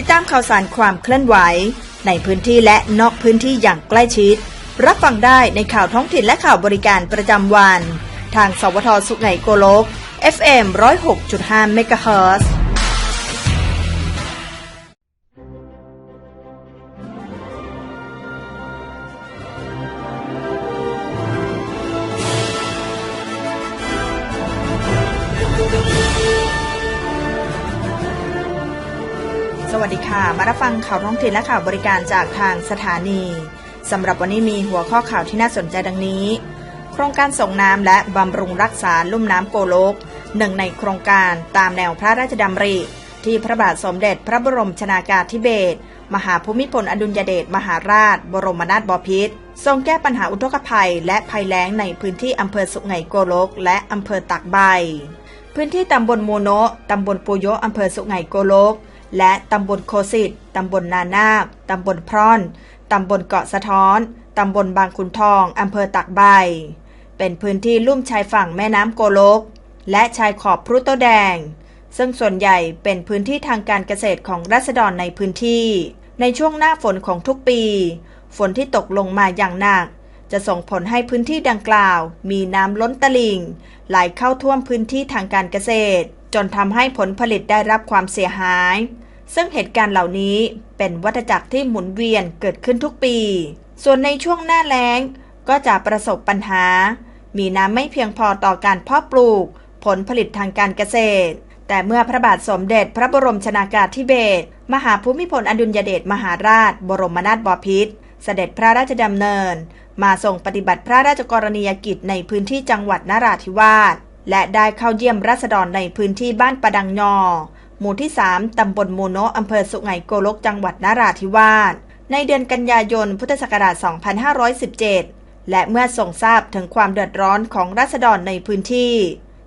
ติดตามข่าวสารความเคลื่อนไหว ในพื้นที่และนอกพื้นที่อย่างใกล้ชิด รับฟังได้ในข่าวท้องถิ่นและข่าวบริการประจำวัน ทางสวทสุไหนโกลก FM 106.5เวัสดีค่ะ มารับฟังข่าวท้องถิ่นและข่าวบริการจากทางสถานีสำหรับวันนี้มีหัวข้อข่าวที่น่าสนใจดังนี้ โครงการส่งน้ำและบำรุงรักษาลุ่มน้ำโกโลก หนึ่งในโครงการตามแนวพระราชดำริ ที่พระบาทสมเด็จพระบรมชนากาธิเบศรมหาภูมิพลอดุลยเดชมหาราช บรมนาถบพิตรทรงแก้ปัญหาอุทกภัย และภัยแล้งในพื้นที่อำเภอสุไหงโกลก และอำเภอตากใบ พื้นที่ตำบลโมโนะตำบลปูโยอำเภอสุไหงโกลก และตำบลโคสิตตำบลนานาคตำบลพร่อน ตำบลเกาะสะท้อน ตำบลบางขุนทอง อำเภอตักใบ เป็นพื้นที่ลุ่มชายฝั่งแม่น้ำโกลก และชายขอบพรุโตแดง ซึ่งส่วนใหญ่เป็นพื้นที่ทางการเกษตรของรัษฎรในพื้นที่ ในช่วงหน้าฝนของทุกปี ฝนที่ตกลงมาอย่างหนัก จะส่งผลให้พื้นที่ดังกล่าว มีน้ำล้นตลิ่งไหลเข้าท่วมพื้นที่ทางการเกษตร จนทำให้ผลผลิตได้รับความเสียหาย ซึ่งเหตุการณ์เหล่านี้เป็นวัฏจักรที่หมุนเวียนเกิดขึ้นทุกปี ส่วนในช่วงหน้าแล้งก็จะประสบปัญหา มีน้ำไม่เพียงพอต่อการเพาะปลูก ผลผลิตทางการเกษตร แต่เมื่อพระบาทสมเด็จพระบรมชนากาธิเบศรมหาภูมิพลอดุลยเดชมหาราช บรมนาถบพิตรเสด็จพระราชดำเนิน มาส่งปฏิบัติพระราชกรณียกิจในพื้นที่จังหวัดนราธิวาส และได้เข้าเยี่ยมราษฎรในพื้นที่บ้านประดังยอ หมู่ที่ 3 ตำบลโมโนอำเภอสุไหงโกลกจังหวัดนราธิวาส ในเดือนกันยายนพุทธศักราช 2517 และเมื่อทรงทราบถึงความเดือดร้อนของราษฎรในพื้นที่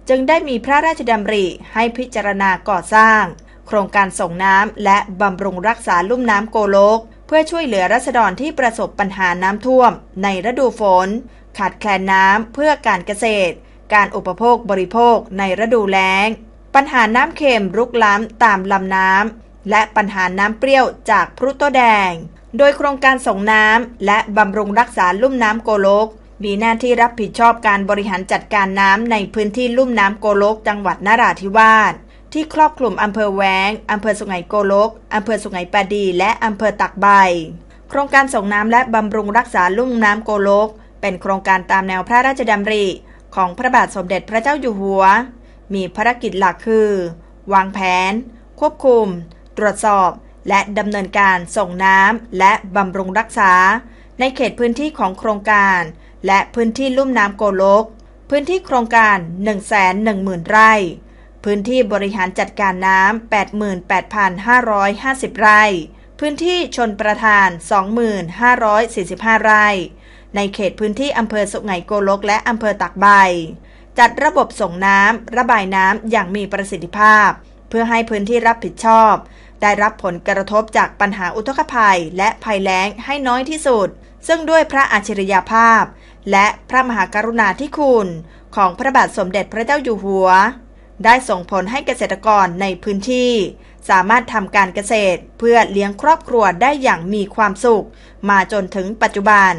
จึงได้มีพระราชดำริให้พิจารณาก่อสร้าง โครงการส่งน้ำและบำรุงรักษาลุ่มน้ำโกโลก เพื่อช่วยเหลือรัษฎรที่ประสบปัญหาน้ำท่วม ในฤดูฝน ขาดแคลนน้ำเพื่อการเกษตร การอุปโภคบริโภคในฤดูแล้ง ปัญหาน้ำเค็มรุกล้ำตามลำน้ำ และปัญหาน้ำเปรี้ยวจากพรุโตแดง โดยโครงการส่งน้ำและบำรุงรักษาลุ่มน้ำโกโลก มีหน้าที่รับผิดชอบการบริหารจัดการน้ำในพื้นที่ลุ่มน้ำโกโลก จังหวัดนราธิวาสที่ครอบคลุมอำเภอแวงอำเภอสุไหงโกลกอำเภอสุไหงปาดี และอำเภอตักใบ โครงการส่งน้ำและบำรุงรักษาลุ่มน้ำโกลก เป็นโครงการตามแนวพระราชดำริ ของพระบาทสมเด็จพระเจ้าอยู่หัว มีภารกิจหลักคือ วางแผน ควบคุม ตรวจสอบ และดำเนินการส่งน้ำและบำรุงรักษา ในเขตพื้นที่ของโครงการ และพื้นที่ลุ่มน้ำโกลก พื้นที่โครงการ 110,000 ไร่ พื้นที่บริหารจัดการน้ำ88,550 ไร่ พื้นที่ชนประทาน 2,545ไร่ ในเขตพื้นที่อำเภอสุไหงโกลกและอำเภอตากใบ จัดระบบส่งน้ำระบายน้ำอย่างมีประสิทธิภาพ เพื่อให้พื้นที่รับผิดชอบ ได้รับผลกระทบจากปัญหาอุทกภัยและภัยแล้งให้น้อยที่สุด ซึ่งด้วยพระอัจฉริยภาพ และพระมหากรุณาธิคุณ ของพระบาทสมเด็จพระเจ้าอยู่หัว ได้ส่งผลให้เกษตรกรในพื้นที่ สามารถทำการเกษตรเพื่อเลี้ยงครอบครัวได้อย่างมีความสุข มาจนถึงปัจจุบัน